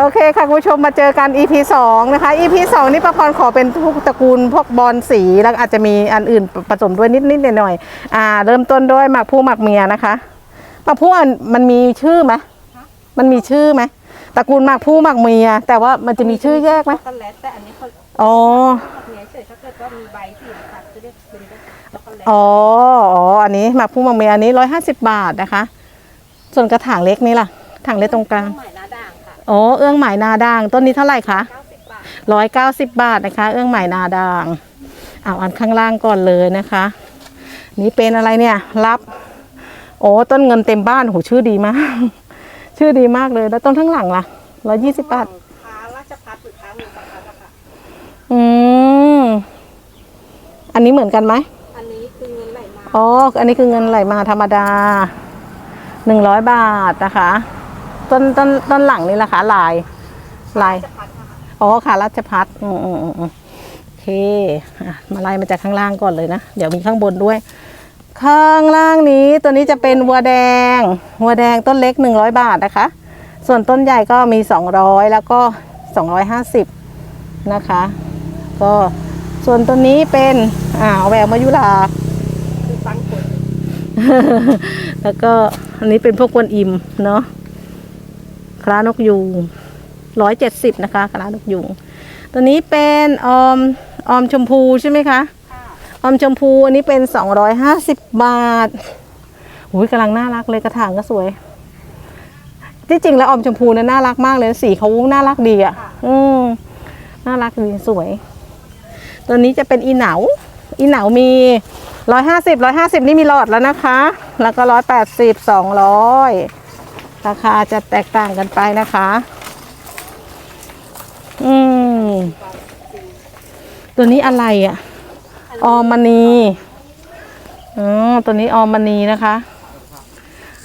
โอเคค่ะคุณผู้ชมมาเจอกัน EP 2 นะคะ EP 2 นี่ประพรขอเป็นพวกตระกูลพวกบอลสี แล้วอาจจะมีอันอื่นผสมด้วยนิดๆหน่อยๆอ่า เริ่มต้นด้วยหมากผู้หมากเมียนะคะหมากผู้อะมันมีชื่อไหมมันมีชื่อไหมตระกูลหมากผู้หมากเมีย แต่ว่ามันจะมีชื่อแยกไหมช็อกโกแลตแต่อันนี้เขาอ๋อแบบนี้เฉยถ้าเกิดว่ามีใบสีตัดจะเรียกเป็นช็อกโกแลตอ๋ออ๋ออันนี้หมากผู้หมากเมียอันนี้ร้อยห้าสิบบาทนะคะ ส่วนกระถางเล็กนี่ล่ะถังเล็กตรงกลาง ใหม่นาด่างค่ะอ๋อเอื้องหมายนาด่าง ต้นนี้เท่าไหร่คะ90บาทร้อยเก้าสิบบาทนะคะ เอื้องใหม่นาด่างเอาอันข้างล่างก่อนเลยนะคะ นี่เป็นอะไรเนี่ยรับ โอ้ต้นเงินเต็มบ้านโหชื่อดีมาก ชื่อดีมากเลยแล้วต้นข้างหลังล่ะร้อยยี่สิบบาทค้าราชพัฒน์หรือค้าเมืองสังกัดอะค่ะอืมอันนี้เหมือนกันไหมอันนี้คือเงินไหลมาอ๋ออันนี้คือเงินไหลมาธรรมดาหนึ่งร้อยบาทนะคะ ต้นต้นต้นหลังนี่ล่ะคะลาย ลายราชพัฒน์ค่ะอ๋อค่ะรัชพัฒน์อืมอืมอืมอืมโอเคอะมาไล่มาจากข้างล่างก่อนเลยนะ เดี๋ยวมีข้างบนด้วย ข้างล่างนี้ตัวนี้จะเป็นวัวแดง วัวแดงต้นเล็ก100บาทนะคะ ส่วนต้นใหญ่ก็มี200แล้วก็250นะคะ ก็ส่วนตัวนี้เป็นอ่าแววมายุราคือฟังผลแล้วก็อันนี้เป็นพวกกวนอิมเนาะ คล้านกยูงร้อยเจ็ดสิบนะคะคล้านกยูงตัวนี้เป็นออมออมชมพูใช่ไหมคะค่ะออมชมพูอันนี้เป็นสองร้อยห้าสิบบาทหุยกำลังน่ารักเลยกระถางก็สวย ที่จริงแล้วออมชมพูเนี่ยน่ารักมากเลยสีเขาน่ารักดีอะ อืมน่ารักดีสวย ตัวนี้จะเป็นอีเหนา อีเหนามีร้อยห้าสิบร้อยห้าสิบนี่มีหลอดแล้วนะคะ แล้วก็ร้อยแปดสิบสองร้อย ราคาจะแตกต่างกันไปนะคะ อืม ตัวนี้อะไรอะ ออมมณีอ๋อตัวนี้ออมมณีนะคะ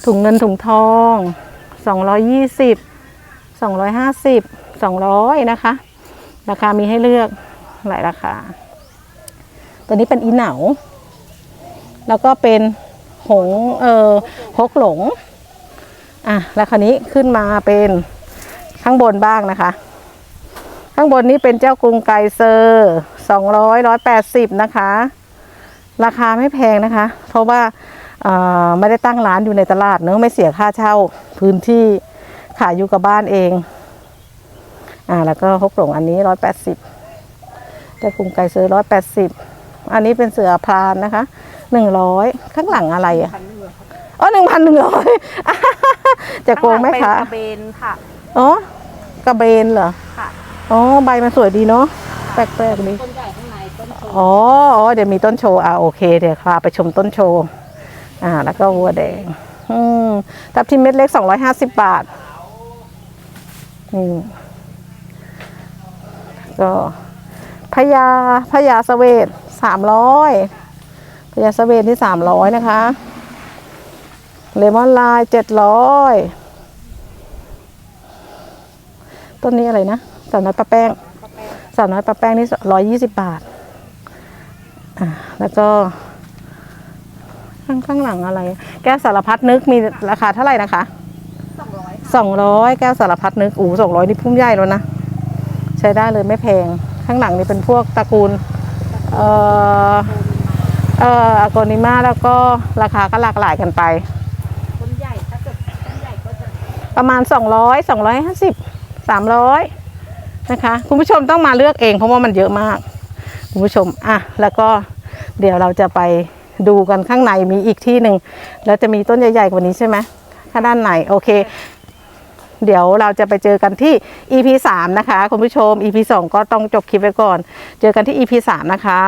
ถุงเงินถุงทองสองร้อยยี่สิบสองร้อยห้าสิบสองร้อยนะคะ ราคามีให้เลือกหลายราคา ตัวนี้เป็นอีเหนา แล้วก็เป็นหงเออฮกหลง อะแล้วคราวนี้ขึ้นมาเป็นข้างบนบ้างนะคะ ข้างบนนี้เป็นเจ้ากรุงไกเซอร์สองร้อยร้อยแปดสิบนะคะ ราคาไม่แพงนะคะ เพราะว่าไม่ได้ตั้งร้านอยู่ในตลาดเนอะไม่เสียค่าเช่าพื้นที่ขายอยู่กับบ้านเอง อ่าแล้วก็ฮกหลงอันนี้ร้อยแปดสิบเจ้ากรุงไกเซอร์ร้อยแปดสิบอันนี้เป็นเสือพรานนะคะหนึ่งร้อยข้างหลังอะไรอะอ๋อหนึ่งพันหนึ่งร้อย จะโกงไหมเป็นคะกระเบนค่ะอ๋อกระเบนเหรอค่ะอ๋อใบมันสวยดีเนาะแปลกๆดีต้นใหญ่ข้างในต้นโตอ๋ออ๋อเดี๋ยวมีต้นโชว์อะโอเคเดี๋ยวพาไปชมต้นโชว์อ่า แล้วก็วัวแดง อืมทับทิมเม็ดเล็กสองร้อยห้าสิบบาทอืมก็พญาพญาสเวตสามร้อยพญาสเวตที่สามร้อยนะคะ เลมอนลายเจ็ดร้อยต้นนี้อะไรนะสาวน้อยปลาแป้งกาแฟสาวน้อยปลาแป้งนี่ร้อยยี่สิบบาทอ่าแล้วก็ ข้างข้างหลังอะไร แก้วสารพัดนึกมีราคาเท่าไหร่นะคะสองร้อยสองร้อยแก้วสารพัดนึกอู้สองร้อยนี่พุ่มใหญ่แล้วนะใช้ได้เลยไม่แพง ข้างหลังนี่เป็นพวกตระกูลเอ่อเอ่ออากนิมาแล้วก็ราคาก็หลากหลายกันไป ต้นใหญ่ถ้าเกิดต้นใหญ่ก็จะ ประมาณ 200 250 300นะคะ คุณผู้ชมต้องมาเลือกเองเพราะว่ามันเยอะมาก คุณผู้ชมอะแล้วก็เดี๋ยวเราจะไปดูกันข้างในมีอีกที่หนึ่งแล้วจะมีต้นใหญ่ๆกว่านี้ใช่ไหมข้างด้านในโอเค เดี๋ยวเราจะไปเจอกันที่ EP 3นะคะ คุณผู้ชม EP 2 ก็ต้องจบคลิปไว้ก่อน เจอกันที่ EP 3นะคะ